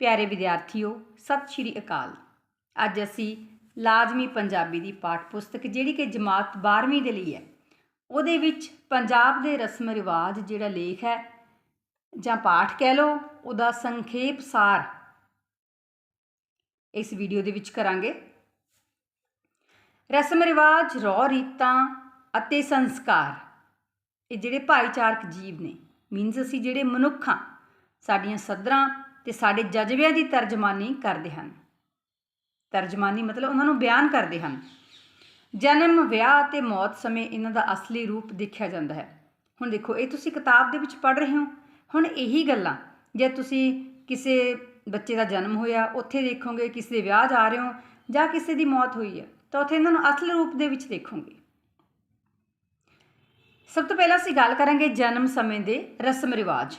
ਪਿਆਰੇ ਵਿਦਿਆਰਥੀਓ, ਸਤਿ ਸ਼੍ਰੀ ਅਕਾਲ। ਅੱਜ ਅਸੀਂ ਲਾਜ਼ਮੀ ਪੰਜਾਬੀ ਦੀ ਪਾਠ ਪੁਸਤਕ ਜਿਹੜੀ ਕਿ ਜਮਾਤ 12ਵੀਂ ਦੇ ਲਈ ਹੈ, ਉਹਦੇ ਵਿੱਚ ਪੰਜਾਬ ਦੇ ਰਸਮ ਰਿਵਾਜ ਜਿਹੜਾ ਲੇਖ ਹੈ, ਜਾਂ ਪਾਠ ਕਹਿ ਲਓ, ਉਹਦਾ ਸੰਖੇਪ ਸਾਰ ਇਸ ਵੀਡੀਓ ਦੇ ਵਿੱਚ ਕਰਾਂਗੇ। ਰਸਮ ਰਿਵਾਜ ਰੌ ਰੀਤਾਂ ਅਤੇ ਸੰਸਕਾਰ, ਇਹ ਜਿਹੜੇ ਭਾਈਚਾਰਕ ਜੀਵ ਨੇ ਮੀਨਸ ਅਸੀਂ ਜਿਹੜੇ ਮਨੁੱਖਾਂ ਸਾਡੀਆਂ ਸਦਰਾਂ ਤੇ ਸਾਡੇ ਜਜ਼ਬਿਆਂ ਦੀ ਤਰਜਮਾਨੀ ਕਰਦੇ ਹਨ। ਤਰਜਮਾਨੀ ਮਤਲਬ ਉਹਨਾਂ ਨੂੰ ਬਿਆਨ ਕਰਦੇ ਹਨ। ਜਨਮ, ਵਿਆਹ ਤੇ ਮੌਤ ਸਮੇਂ ਇਹਨਾਂ ਦਾ ਅਸਲੀ ਰੂਪ ਦੇਖਿਆ ਜਾਂਦਾ ਹੈ। ਹੁਣ ਦੇਖੋ, ਇਹ ਤੁਸੀਂ ਕਿਤਾਬ ਦੇ ਵਿੱਚ ਪੜ੍ਹ ਰਹੇ ਹੋ। ਹੁਣ ਇਹੀ ਗੱਲਾਂ, ਜੇ ਤੁਸੀਂ ਕਿਸੇ ਬੱਚੇ ਦਾ ਜਨਮ ਹੋਇਆ, ਉੱਥੇ ਦੇਖੋਗੇ, ਕਿਸੇ ਦੇ ਵਿਆਹ ਜਾ ਰਹੇ ਹੋ, ਜਾਂ ਕਿਸੇ ਦੀ ਮੌਤ ਹੋਈ ਹੈ, ਤਾਂ ਉੱਥੇ ਇਹਨਾਂ ਨੂੰ ਅਸਲ ਰੂਪ ਦੇ ਵਿੱਚ ਦੇਖੋਗੇ। ਸਭ ਤੋਂ ਪਹਿਲਾਂ ਅਸੀਂ ਗੱਲ ਕਰਾਂਗੇ ਜਨਮ ਸਮੇਂ ਦੇ ਰਸਮ ਰਿਵਾਜ।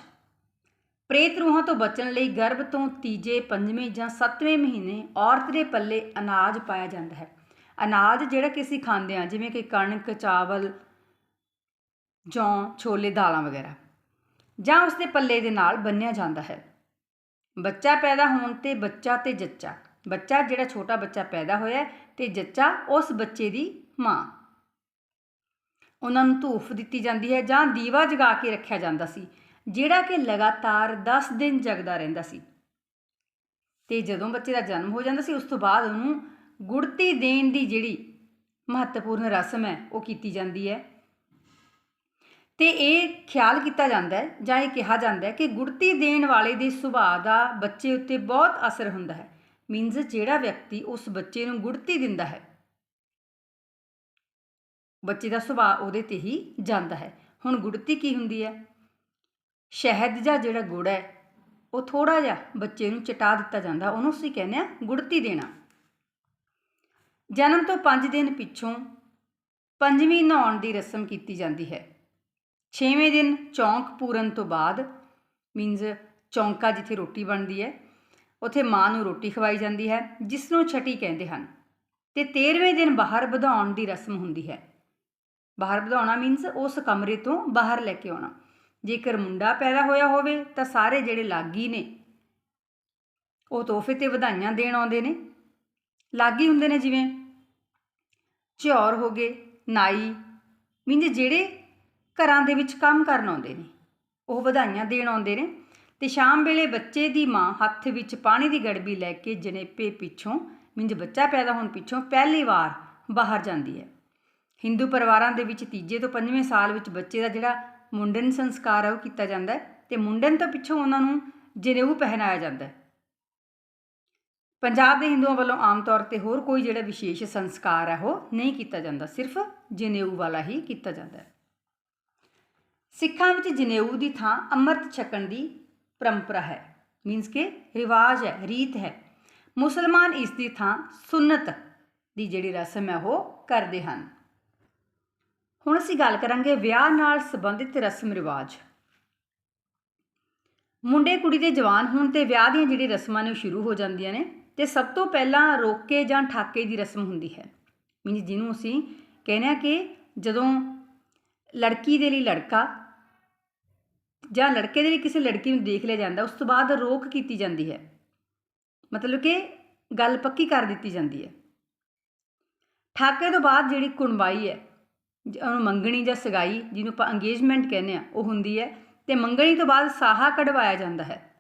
ਪ੍ਰੇਤ ਰੂਹਾਂ ਤੋਂ ਬਚਣ ਲਈ ਗਰਭ ਤੋਂ ਤੀਜੇ, ਪੰਜਵੇਂ ਜਾਂ ਸੱਤਵੇਂ ਮਹੀਨੇ ਔਰਤ ਦੇ ਪੱਲੇ ਅਨਾਜ ਪਾਇਆ ਜਾਂਦਾ ਹੈ। ਅਨਾਜ ਜਿਹੜਾ ਕਿ ਅਸੀਂ ਖਾਂਦੇ ਹਾਂ, ਜਿਵੇਂ ਕਿ ਕਣਕ, ਚਾਵਲ, ਜੌਂ, ਛੋਲੇ, ਦਾਲਾਂ ਵਗੈਰਾ, ਜਾਂ ਉਸ ਦੇ ਪੱਲੇ ਦੇ ਨਾਲ ਬੰਨਿਆ ਜਾਂਦਾ ਹੈ। ਬੱਚਾ ਪੈਦਾ ਹੋਣ ਤੇ ਬੱਚਾ ਤੇ ਜੱਚਾ, ਬੱਚਾ ਜਿਹੜਾ ਛੋਟਾ ਬੱਚਾ ਪੈਦਾ ਹੋਇਆ ਤੇ ਜੱਚਾ ਉਸ ਬੱਚੇ ਦੀ ਮਾਂ। ਉਹਨਾਂ ਨੂੰ ਧੂਫ ਦਿੱਤੀ ਜਾਂਦੀ ਹੈ ਜਾਂ ਦੀਵਾ ਜਗਾ ਕੇ ਰੱਖਿਆ ਜਾਂਦਾ ਸੀ। ਜਿਹੜਾ ਕਿ ਲਗਾਤਾਰ 10 ਦਿਨ ਜਗਦਾ ਰਹਿੰਦਾ ਸੀ। ਤੇ ਜਦੋਂ ਬੱਚੇ ਦਾ ਜਨਮ ਹੋ ਜਾਂਦਾ ਸੀ, ਉਸ ਤੋਂ ਬਾਅਦ ਉਹਨੂੰ ਗੁੜਤੀ ਦੇਣ ਦੀ ਜਿਹੜੀ ਮਹੱਤਵਪੂਰਨ ਰਸਮ ਹੈ, ਉਹ ਕੀਤੀ ਜਾਂਦੀ ਹੈ। ਤੇ ਇਹ ਖਿਆਲ ਕੀਤਾ ਜਾਂਦਾ ਹੈ ਜਾਂ ਇਹ ਕਿਹਾ ਜਾਂਦਾ ਹੈ ਕਿ ਗੁੜਤੀ ਦੇਣ ਵਾਲੇ ਦੇ ਸੁਭਾਅ ਦਾ ਬੱਚੇ ਉੱਤੇ ਬਹੁਤ ਅਸਰ ਹੁੰਦਾ ਹੈ। ਮੀਨਸ ਜਿਹੜਾ ਵਿਅਕਤੀ ਉਸ ਬੱਚੇ ਨੂੰ ਗੁੜਤੀ ਦਿੰਦਾ ਹੈ, ਬੱਚੇ ਦਾ ਸੁਭਾਅ ਉਹਦੇ ਤੇ ਹੀ ਜਾਂਦਾ ਹੈ। ਹੁਣ ਗੁੜਤੀ ਕੀ ਹੁੰਦੀ ਹੈ? ਸ਼ਹਿਦ ਜਾਂ ਜਿਹੜਾ ਗੁੜ ਹੈ, ਉਹ ਥੋੜਾ ਜਿਹਾ ਬੱਚੇ ਨੂੰ ਚਟਾ ਦਿੱਤਾ ਜਾਂਦਾ, ਉਹਨੂੰ ਅਸੀਂ ਕਹਿੰਦੇ ਆ ਗੁੜਤੀ ਦੇਣਾ। ਜਨਮ ਤੋਂ 5 ਦਿਨ ਪਿੱਛੋਂ ਪੰਜਵੀਂ ਨਹਾਉਣ ਦੀ ਰਸਮ ਕੀਤੀ ਜਾਂਦੀ ਹੈ। 6ਵੇਂ ਦਿਨ ਚੌਂਕ ਪੂਰਨ ਤੋਂ ਬਾਅਦ ਮੀਨਜ਼ ਚੌਂਕਾ ਜਿੱਥੇ ਰੋਟੀ ਬਣਦੀ ਹੈ, ਉਥੇ ਮਾਂ ਨੂੰ ਰੋਟੀ ਖਵਾਈ ਜਾਂਦੀ ਹੈ, ਜਿਸ ਨੂੰ ਛਟੀ ਕਹਿੰਦੇ ਹਨ। ਤੇ 13ਵੇਂ ਦਿਨ ਬਾਹਰ ਵਧਾਉਣ ਦੀ ਰਸਮ ਹੁੰਦੀ ਹੈ। ਬਾਹਰ ਵਧਾਉਣਾ ਮੀਨਸ ਉਸ ਕਮਰੇ ਤੋਂ ਬਾਹਰ ਲੈ ਕੇ ਆਉਣਾ। ਜੇਕਰ ਮੁੰਡਾ ਪੈਦਾ ਹੋਇਆ ਹੋਵੇ, ਤਾਂ ਸਾਰੇ ਜਿਹੜੇ ਲਾਗੀ ਨੇ, ਉਹ ਤੋਹਫੇ ਤੇ ਵਧਾਈਆਂ ਦੇਣ ਆਉਂਦੇ ਨੇ। ਲਾਗੀ ਹੁੰਦੇ ਨੇ ਜਿਵੇਂ ਝੌਰ ਹੋ ਗਏ, ਨਾਈ, ਮੀਨਸ ਜਿਹੜੇ ਘਰਾਂ ਦੇ ਵਿੱਚ ਕੰਮ ਕਰਨ ਆਉਂਦੇ ਨੇ, ਉਹ ਵਧਾਈਆਂ ਦੇਣ ਆਉਂਦੇ ਨੇ। ਤੇ ਸ਼ਾਮ ਵੇਲੇ ਬੱਚੇ ਦੀ ਮਾਂ ਹੱਥ ਵਿੱਚ ਪਾਣੀ ਦੀ ਗੜਬੀ ਲੈ ਕੇ ਜਨੇਪੇ ਪਿੱਛੋਂ, ਮੀਨਸ ਬੱਚਾ ਪੈਦਾ ਹੋਣ ਪਿੱਛੋਂ ਪਹਿਲੀ ਵਾਰ ਬਾਹਰ ਜਾਂਦੀ ਹੈ। ਹਿੰਦੂ ਪਰਿਵਾਰਾਂ ਦੇ ਵਿੱਚ ਤੀਜੇ ਤੋਂ ਪੰਜਵੇਂ ਸਾਲ ਵਿੱਚ ਬੱਚੇ ਦਾ ਜਿਹੜਾ ਮੁੰਡਨ ਸੰਸਕਾਰ ਹੈ ਉਹ ਕੀਤਾ ਜਾਂਦਾ ਹੈ ਤੇ ਮੁੰਡਨ ਤੋਂ ਪਿੱਛੋਂ ਉਹਨਾਂ ਨੂੰ ਜਨੇਊ ਪਹਿਨਾਇਆ ਜਾਂਦਾ ਹੈ। ਪੰਜਾਬ ਦੇ ਹਿੰਦੂਆਂ ਵੱਲੋਂ ਆਮ ਤੌਰ ਤੇ ਹੋਰ ਕੋਈ ਜਿਹੜਾ ਵਿਸ਼ੇਸ਼ ਸੰਸਕਾਰ ਹੈ, ਉਹ ਨਹੀਂ ਕੀਤਾ ਜਾਂਦਾ, ਸਿਰਫ ਜਨੇਊ ਵਾਲਾ ਹੀ ਕੀਤਾ ਜਾਂਦਾ ਹੈ। ਸਿੱਖਾਂ ਵਿੱਚ ਜਨੇਊ ਦੀ ਥਾਂ ਅੰਮ੍ਰਿਤ ਛਕਣ ਦੀ ਪਰੰਪਰਾ ਹੈ ਮੀਨਸ ਕਿ ਰਿਵਾਜ ਹੈ, ਰੀਤ ਹੈ। ਮੁਸਲਮਾਨ ਇਸ ਦੀ ਥਾਂ ਸੁਨਤ ਦੀ ਜਿਹੜੀ ਰਸਮ ਹੈ, ਉਹ ਕਰਦੇ ਹਨ। ਹੁਣ ਅਸੀਂ ਗੱਲ ਕਰਾਂਗੇ ਵਿਆਹ ਨਾਲ ਸੰਬੰਧਿਤ ਰਸਮ ਰਿਵਾਜ। ਮੁੰਡੇ ਕੁੜੀ ਦੇ ਜਵਾਨ ਹੋਣ ਤੇ ਵਿਆਹ ਦੀਆਂ ਜਿਹੜੀ ਰਸਮਾਂ ਨੇ ਉਹ ਸ਼ੁਰੂ ਹੋ ਜਾਂਦੀਆਂ ਨੇ ਤੇ ਸਭ ਤੋਂ ਪਹਿਲਾਂ ਰੋਕੇ ਜਾਂ ਠਾਕੇ ਦੀ ਰਸਮ ਹੁੰਦੀ ਹੈ। ਮੀਨਸ ਜਿਹਨੂੰ ਅਸੀਂ ਕਹਿੰਦੇ ਆ ਕਿ ਜਦੋਂ ਲੜਕੀ ਦੇ ਲਈ ਲੜਕਾ ਜਾਂ ਲੜਕੇ ਦੇ ਲਈ ਕਿਸੇ ਲੜਕੀ ਨੂੰ ਦੇਖ ਲਿਆ ਜਾਂਦਾ, ਉਸ ਤੋਂ ਬਾਅਦ ਰੋਕ ਕੀਤੀ ਜਾਂਦੀ ਹੈ। ਮਤਲਬ ਕਿ ਗੱਲ ਪੱਕੀ ਕਰ ਦਿੱਤੀ ਜਾਂਦੀ ਹੈ। ਠਾਕੇ ਤੋਂ ਬਾਅਦ ਜਿਹੜੀ ਕੁਣਵਾਈ ਹੈ ਉਹਨੂੰ ਮੰਗਣੀ ਜਾਂ ਸਗਾਈ, ਜਿਹਨੂੰ ਆਪਾਂ ਅੰਗੇਜਮੈਂਟ ਕਹਿੰਦੇ ਆ ਉਹ ਹੁੰਦੀ ਹੈ। ਤੇ ਮੰਗਣੀ ਤੋਂ ਬਾਅਦ ਸਾਹਾ ਕਢਵਾਇਆ ਜਾਂਦਾ ਹੈ।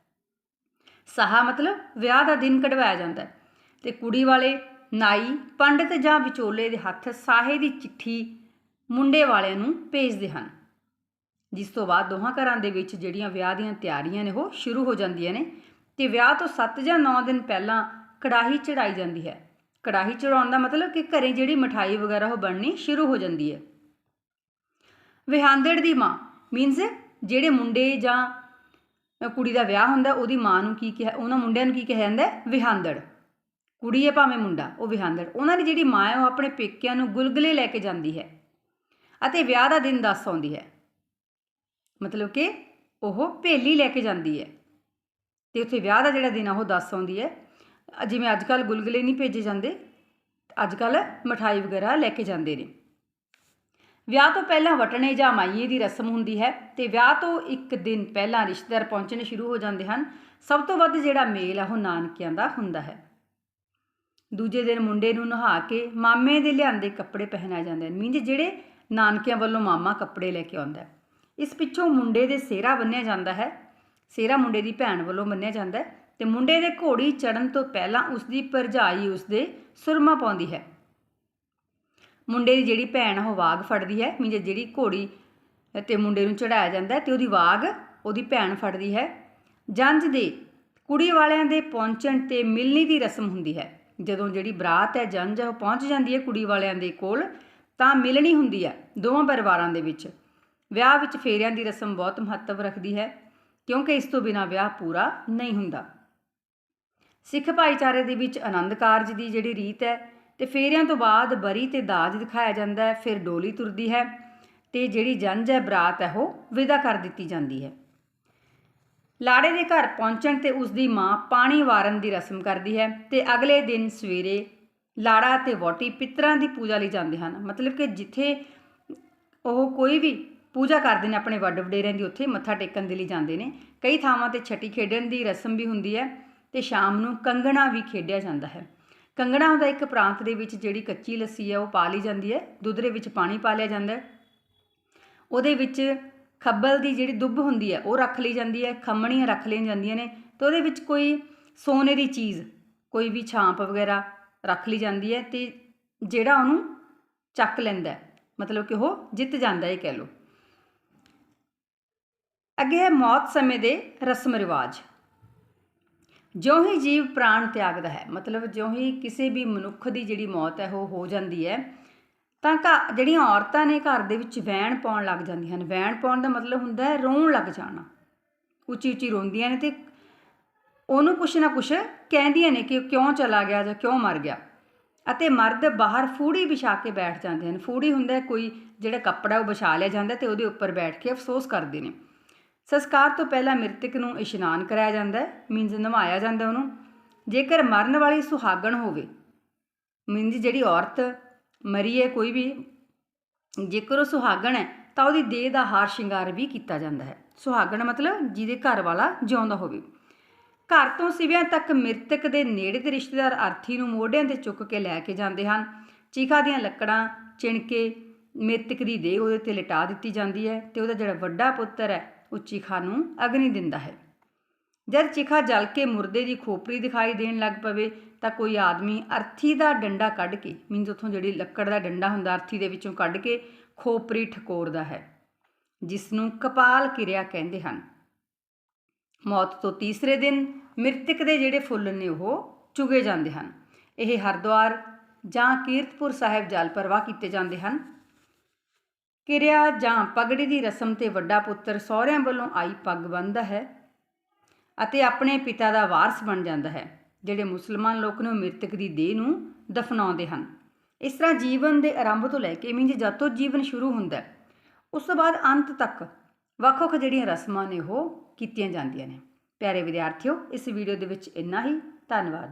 ਸਾਹਾ ਮਤਲਬ ਵਿਆਹ ਦਾ ਦਿਨ ਕਢਵਾਇਆ ਜਾਂਦਾ ਹੈ। ਤੇ ਕੁੜੀ ਵਾਲੇ, ਨਾਈ, ਪੰਡਿਤ ਜਾਂ ਵਿਚੋਲੇ ਦੇ ਹੱਥ ਸਾਹੇ ਦੀ ਚਿੱਠੀ ਮੁੰਡੇ ਵਾਲਿਆਂ ਨੂੰ ਭੇਜਦੇ ਹਨ। ਜਿਸ ਤੋਂ ਬਾਅਦ ਦੋਹਾਂ ਘਰਾਂ ਦੇ ਵਿੱਚ ਜਿਹੜੀਆਂ ਵਿਆਹ ਦੀਆਂ ਤਿਆਰੀਆਂ ਨੇ, ਉਹ ਸ਼ੁਰੂ ਹੋ ਜਾਂਦੀਆਂ ਨੇ। ਤੇ ਵਿਆਹ ਤੋਂ 7 ਜਾਂ 9 ਦਿਨ ਪਹਿਲਾਂ ਕੜਾਹੀ ਚੜਾਈ ਜਾਂਦੀ ਹੈ। ਕੜਾਹੀ ਚੜਾਉਣ ਦਾ ਮਤਲਬ ਕਿ ਘਰੇ ਜਿਹੜੀ ਮਠਾਈ ਵਗੈਰਾ ਉਹ ਬਣਨੀ ਸ਼ੁਰੂ ਹੋ ਜਾਂਦੀ ਹੈ। ਵਿਹਾਂਦੜ ਦੀ ਮਾਂ। ਮੀਨਸ ਜਿਹੜੇ ਮੁੰਡੇ ਜਾਂ ਕੁੜੀ ਦਾ ਵਿਆਹ ਹੁੰਦਾ, ਉਹਦੀ ਮਾਂ ਨੂੰ ਕੀ ਕਿਹਾ, ਉਹਨਾਂ ਮੁੰਡਿਆਂ ਨੂੰ ਕੀ ਕਿਹਾ ਜਾਂਦਾ ਵਿਹਾਂਦੜ ਕੁੜੀ ਹੈ ਭਾਵੇਂ ਮੁੰਡਾ, ਉਹ ਵਿਹਾਂਦੜ ਉਹਨਾਂ ਦੀ ਜਿਹੜੀ ਮਾਂ ਹੈ, ਉਹ ਆਪਣੇ ਪੇਕਿਆਂ ਨੂੰ ਗੁਲਗੁਲੇ ਲੈ ਕੇ ਜਾਂਦੀ ਹੈ ਅਤੇ ਵਿਆਹ ਦਾ ਦਿਨ ਦੱਸ ਆਉਂਦੀ ਹੈ। ਮਤਲਬ ਕਿ ਉਹ ਭੇਲੀ ਲੈ ਕੇ ਜਾਂਦੀ ਹੈ। ਤੇ ਉੱਥੇ ਵਿਆਹ ਦਾ ਜਿਹੜਾ ਦਿਨ ਆ, ਉਹ ਦੱਸ ਆਉਂਦੀ ਹੈ। ਜਿਵੇਂ ਅੱਜ ਕੱਲ ਗੁਲਗੁਲੇ ਨਹੀਂ ਭੇਜੇ ਜਾਂਦੇ, ਅੱਜ ਕੱਲ ਮਠਾਈ ਵਗੈਰਾ ਲੈ ਕੇ ਜਾਂਦੇ ਨੇ। ਵਿਆਹ ਤੋਂ ਪਹਿਲਾਂ ਵਟਣੇ ਜਾਂ ਮਾਈਏ ਦੀ ਰਸਮ ਹੁੰਦੀ ਹੈ ਤੇ ਵਿਆਹ ਤੋਂ ਇੱਕ ਦਿਨ ਪਹਿਲਾਂ ਰਿਸ਼ਤੇਦਾਰ ਪਹੁੰਚਣੇ ਸ਼ੁਰੂ ਹੋ ਜਾਂਦੇ ਹਨ। ਸਭ ਤੋਂ ਵੱਧ ਜਿਹੜਾ ਮੇਲ ਆ ਉਹ ਨਾਨਕਿਆਂ ਦਾ ਹੁੰਦਾ ਹੈ। ਦੂਜੇ ਦਿਨ ਮੁੰਡੇ ਨੂੰ ਨਹਾ ਕੇ ਮਾਮੇ ਦੇ ਲਿਆਂਦੇ ਕੱਪੜੇ ਪਹਿਨਾਏ ਜਾਂਦੇ ਹਨ। ਮੀਨਜ਼ ਜਿਹੜੇ ਨਾਨਕਿਆਂ ਵੱਲੋਂ ਮਾਮਾ ਕੱਪੜੇ ਲੈ ਕੇ ਆਉਂਦਾ ਹੈ। ਇਸ ਪਿੱਛੋਂ ਮੁੰਡੇ ਦੇ ਸਿਹਰਾ ਬੰਨਿਆ ਜਾਂਦਾ ਹੈ। ਸਿਹਰਾ ਮੁੰਡੇ ਦੀ ਭੈਣ ਵੱਲੋਂ ਬੰਨਿਆ ਜਾਂਦਾ ਹੈ ਤੇ ਮੁੰਡੇ ਦੇ ਘੋੜੀ ਚੜਨ ਤੋਂ ਪਹਿਲਾਂ ਉਸ ਦੀ ਭਰਜਾਈ ਉਸ ਦੇ ਸੁਰਮਾ ਪਾਉਂਦੀ ਹੈ। ਮੁੰਡੇ ਦੀ ਜਿਹੜੀ ਭੈਣ ਆ, ਉਹ ਵਾਗ ਫੜਦੀ ਹੈ ਮੀਨਜ਼ ਜਿਹੜੀ ਘੋੜੀ ਤੇ ਮੁੰਡੇ ਨੂੰ ਚੜਾਇਆ ਜਾਂਦਾ ਹੈ ਤੇ ਉਹਦੀ ਵਾਗ, ਉਹਦੀ ਭੈਣ ਫੜਦੀ ਹੈ। ਜੰਝ ਦੇ ਕੁੜੀ ਵਾਲਿਆਂ ਦੇ ਪਹੁੰਚਣ ਤੇ ਮਿਲਣੀ ਦੀ ਰਸਮ ਹੁੰਦੀ ਹੈ। ਜਦੋਂ ਜਿਹੜੀ ਬਰਾਤ ਹੈ, ਜੰਝ ਉਹ ਪਹੁੰਚ ਜਾਂਦੀ ਹੈ ਕੁੜੀ ਵਾਲਿਆਂ ਦੇ ਕੋਲ, ਤਾਂ ਮਿਲਣੀ ਹੁੰਦੀ ਹੈ ਦੋਵਾਂ ਪਰਿਵਾਰਾਂ ਦੇ ਵਿੱਚ। ਵਿਆਹ ਵਿੱਚ ਫੇਰਿਆਂ ਦੀ ਰਸਮ ਬਹੁਤ ਮਹੱਤਵ ਰੱਖਦੀ ਹੈ, ਕਿਉਂਕਿ ਇਸ ਤੋਂ ਬਿਨਾ ਵਿਆਹ ਪੂਰਾ ਨਹੀਂ ਹੁੰਦਾ। ਸਿੱਖ ਭਾਈਚਾਰੇ ਦੇ ਵਿੱਚ ਆਨੰਦ ਕਾਰਜ ਦੀ ਜਿਹੜੀ ਰੀਤ ਹੈ ਤੇ ਫੇਰਿਆਂ ਤੋਂ ਬਾਅਦ ਬਰੀ ਤੇ ਦਾਜ ਦਿਖਾਇਆ ਜਾਂਦਾ ਹੈ, ਫਿਰ ਡੋਲੀ ਤੁਰਦੀ ਹੈ ਤੇ ਜਿਹੜੀ ਜੰਝ ਹੈ ਬਰਾਤ ਹੈ, ਉਹ ਵਿਦਾ ਕਰ ਦਿੱਤੀ ਜਾਂਦੀ ਹੈ। ਲਾੜੇ ਦੇ ਘਰ ਪਹੁੰਚਣ ਤੇ ਉਸ ਦੀ ਮਾਂ ਪਾਣੀ ਵਾਰਨ ਦੀ ਰਸਮ ਕਰਦੀ ਹੈ ਤੇ ਅਗਲੇ ਦਿਨ ਸਵੇਰੇ ਲਾੜਾ ਤੇ ਵੋਟੀ ਪਿਤਰਾਂ ਦੀ ਪੂਜਾ ਲਈ ਜਾਂਦੇ ਹਨ। ਮਤਲਬ ਕਿ ਜਿੱਥੇ ਉਹ ਕੋਈ ਵੀ ਪੂਜਾ ਕਰਦੇ ਨੇ, ਆਪਣੇ ਵੱਡ ਵਡੇਰਿਆਂ ਦੀ, ਉੱਥੇ ਮੱਥਾ ਟੇਕਣ ਦੇ ਲਈ ਜਾਂਦੇ ਨੇ। ਕਈ ਥਾਵਾਂ ਤੇ ਛਟੀ ਖੇਡਣ ਦੀ ਰਸਮ ਵੀ ਹੁੰਦੀ ਹੈ ਤੇ ਸ਼ਾਮ ਨੂੰ ਕੰਗਣਾ ਵੀ ਖੇਡਿਆ ਜਾਂਦਾ ਹੈ। ਕੰਗਣਾ ਹੁੰਦਾ ਇੱਕ ਪ੍ਰਾਂਤ ਦੇ ਵਿੱਚ ਜਿਹੜੀ ਕੱਚੀ ਲੱਸੀ ਹੈ, ਉਹ ਪਾ ਲਈ ਜਾਂਦੀ ਹੈ। ਦੁੱਧ ਦੇ ਵਿੱਚ ਪਾਣੀ ਪਾ ਲਿਆ ਜਾਂਦਾ ਉਹਦੇ ਵਿੱਚ ਖੱਬਲ ਦੀ ਜਿਹੜੀ ਦੁੱਬ ਹੁੰਦੀ ਹੈ, ਉਹ ਰੱਖ ਲਈ ਜਾਂਦੀ ਹੈ। ਖੰਮਣੀਆਂ ਰੱਖ ਲਈਆਂ ਜਾਂਦੀਆਂ ਨੇ ਤੇ ਉਹਦੇ ਵਿੱਚ ਕੋਈ ਸੋਨੇ ਦੀ ਚੀਜ਼, ਕੋਈ ਵੀ ਛਾਂਪ ਵਗੈਰਾ ਰੱਖ ਲਈ ਜਾਂਦੀ ਹੈ ਤੇ ਜਿਹੜਾ ਉਹਨੂੰ ਚੱਕ ਲੈਂਦਾ ਮਤਲਬ ਕਿ ਉਹ ਜਿੱਤ ਜਾਂਦਾ ਹੈ ਕਹਿ ਲਓ। ਅੱਗੇ ਹੈ ਮੌਤ ਸਮੇਂ ਦੇ ਰਸਮ ਰਿਵਾਜ। ਜਿਉਂ ਹੀ ਜੀਵ ਪ੍ਰਾਣ ਤਿਆਗਦਾ ਹੈ, ਮਤਲਬ ਜਿਉਂ ਹੀ ਕਿਸੇ ਵੀ ਮਨੁੱਖ ਦੀ ਜਿਹੜੀ ਮੌਤ ਹੈ, ਉਹ ਹੋ ਜਾਂਦੀ ਹੈ, ਤਾਂ ਘ, ਜਿਹੜੀਆਂ ਔਰਤਾਂ ਨੇ ਘਰ ਦੇ ਵਿੱਚ ਵੈਣ ਪਾਉਣ ਲੱਗ ਜਾਂਦੀਆਂ ਹਨ। ਵੈਣ ਪਾਉਣ ਦਾ ਮਤਲਬ ਹੁੰਦਾ ਹੈ ਰੋਣ ਲੱਗ ਜਾਣਾ। ਉੱਚੀ ਉੱਚੀ ਰੋਂਦੀਆਂ ਨੇ ਤੇ ਉਹਨੂੰ ਕੁਛ ਨਾ ਕੁਛ ਕਹਿੰਦੀਆਂ ਨੇ ਕਿ ਕਿਉਂ ਚਲਾ ਗਿਆ ਜਾਂ ਕਿਉਂ ਮਰ ਗਿਆ। ਅਤੇ ਮਰਦ ਬਾਹਰ ਫੂੜੀ ਵਿਛਾ ਕੇ ਬੈਠ ਜਾਂਦੇ ਹਨ। ਫੂੜੀ ਹੁੰਦਾ ਕੋਈ ਜਿਹੜਾ ਕੱਪੜਾ ਉਹ ਵਿਛਾ ਲਿਆ ਜਾਂਦਾ ਤੇ ਉਹਦੇ ਉੱਪਰ ਬੈਠ ਕੇ ਅਫਸੋਸ ਕਰਦੇ ਨੇ। ਸੰਸਕਾਰ ਤੋਂ ਪਹਿਲਾਂ ਮ੍ਰਿਤਕ ਨੂੰ ਇਸ਼ਨਾਨ ਕਰਾਇਆ ਜਾਂਦਾ ਹੈ ਮੀਨਜ਼ ਨਵਾਇਆ ਜਾਂਦਾ ਉਹਨੂੰ। ਜੇਕਰ ਮਰਨ ਵਾਲੀ ਸੁਹਾਗਣ ਹੋਵੇ ਮੀਨਜ਼ ਜਿਹੜੀ ਔਰਤ ਮਰੀ ਹੈ ਕੋਈ ਵੀ, ਜੇਕਰ ਉਹ ਸੁਹਾਗਣ ਹੈ, ਤਾਂ ਉਹਦੀ ਦੇਹ ਦਾ ਹਾਰ ਸ਼ਿੰਗਾਰ ਵੀ ਕੀਤਾ ਜਾਂਦਾ ਹੈ। ਸੁਹਾਗਣ ਮਤਲਬ ਜਿਹਦੇ ਘਰ ਵਾਲਾ ਜਿਉਂਦਾ ਹੋਵੇ। ਘਰ ਤੋਂ ਸਿਵਿਆਂ ਤੱਕ ਮ੍ਰਿਤਕ ਦੇ ਨੇੜੇ ਦੇ ਰਿਸ਼ਤੇਦਾਰ ਅਰਥੀ ਨੂੰ ਮੋਢਿਆਂ ਤੇ ਚੁੱਕ ਕੇ ਲੈ ਕੇ ਜਾਂਦੇ ਹਨ। ਚੀਖਾ ਦੀਆਂ ਲੱਕੜਾਂ, ਚਿਣਕੇ ਮ੍ਰਿਤਕ ਦੀ ਦੇਹ ਉਹਦੇ ਤੇ ਲਿਟਾ ਦਿੱਤੀ ਜਾਂਦੀ ਹੈ ਤੇ ਉਹਦਾ ਜਿਹੜਾ ਵੱਡਾ ਪੁੱਤਰ ਹੈ ਉਹ ਚਿਖਾ ਨੂੰ ਅਗਨੀ ਦਿੰਦਾ ਹੈ। ਜਦ ਚਿਖਾ ਜਲ ਕੇ ਮੁਰਦੇ ਦੀ ਖੋਪਰੀ ਦਿਖਾਈ ਦੇਣ ਲੱਗ ਪਵੇ ਤਾਂ ਕੋਈ ਆਦਮੀ ਅਰਥੀ ਦਾ ਡੰਡਾ ਕੱਢ ਕੇ, ਮੀਨਜ਼ ਉੱਥੋਂ ਜਿਹੜੀ ਲੱਕੜ ਦਾ ਡੰਡਾ ਹੁੰਦਾ ਅਰਥੀ ਦੇ ਵਿੱਚੋਂ ਕੱਢ ਕੇ ਖੋਪਰੀ ਠਕੋਰਦਾ ਹੈ। ਜਿਸ ਨੂੰ ਕਪਾਲ ਕਿਰਿਆ ਕਹਿੰਦੇ ਹਨ। ਮੌਤ ਤੋਂ ਤੀਸਰੇ ਦਿਨ ਮ੍ਰਿਤਕ ਦੇ ਜਿਹੜੇ ਫੁੱਲ ਨੇ ਉਹ ਚੁਗੇ ਜਾਂਦੇ ਹਨ। ਇਹ ਹਰਦੁਆਰ ਜਾਂ ਕੀਰਤਪੁਰ ਸਾਹਿਬ ਜਲ ਪ੍ਰਵਾਹ ਕੀਤੇ ਜਾਂਦੇ ਹਨ। ਕਿਰਿਆ ਜਾਂ ਪਗੜੀ ਦੀ ਰਸਮ ਤੇ ਵੱਡਾ ਪੁੱਤਰ ਸਹੁਰਿਆਂ ਵੱਲੋਂ ਆਈ ਪੱਗ ਬੰਨ੍ਹਦਾ ਹੈ ਅਤੇ ਆਪਣੇ ਪਿਤਾ ਦਾ ਵਾਰਸ ਬਣ ਜਾਂਦਾ ਹੈ, ਜਿਹੜੇ ਮੁਸਲਮਾਨ ਲੋਕ ਨੇ ਮ੍ਰਿਤਕ ਦੀ ਦੇਹ ਨੂੰ ਦਫਨਾਉਂਦੇ ਹਨ। ਇਸ ਤਰ੍ਹਾਂ ਜੀਵਨ ਦੇ ਆਰੰਭ ਤੋਂ ਲੈ ਕੇ ਮੀਨਜ਼ ਜਦ ਤੋਂ ਜੀਵਨ ਸ਼ੁਰੂ ਹੁੰਦਾ ਹੈ, ਉਸ ਤੋਂ ਬਾਅਦ ਅੰਤ ਤੱਕ ਵੱਖ-ਵੱਖ ਜਿਹੜੀਆਂ ਰਸਮਾਂ ਨੇ ਉਹ ਕੀਤੀਆਂ ਜਾਂਦੀਆਂ ਨੇ। ਪਿਆਰੇ ਵਿਦਿਆਰਥੀਓ, ਇਸ ਵੀਡੀਓ ਦੇ ਵਿੱਚ ਇੰਨਾ ਹੀ। ਧੰਨਵਾਦ।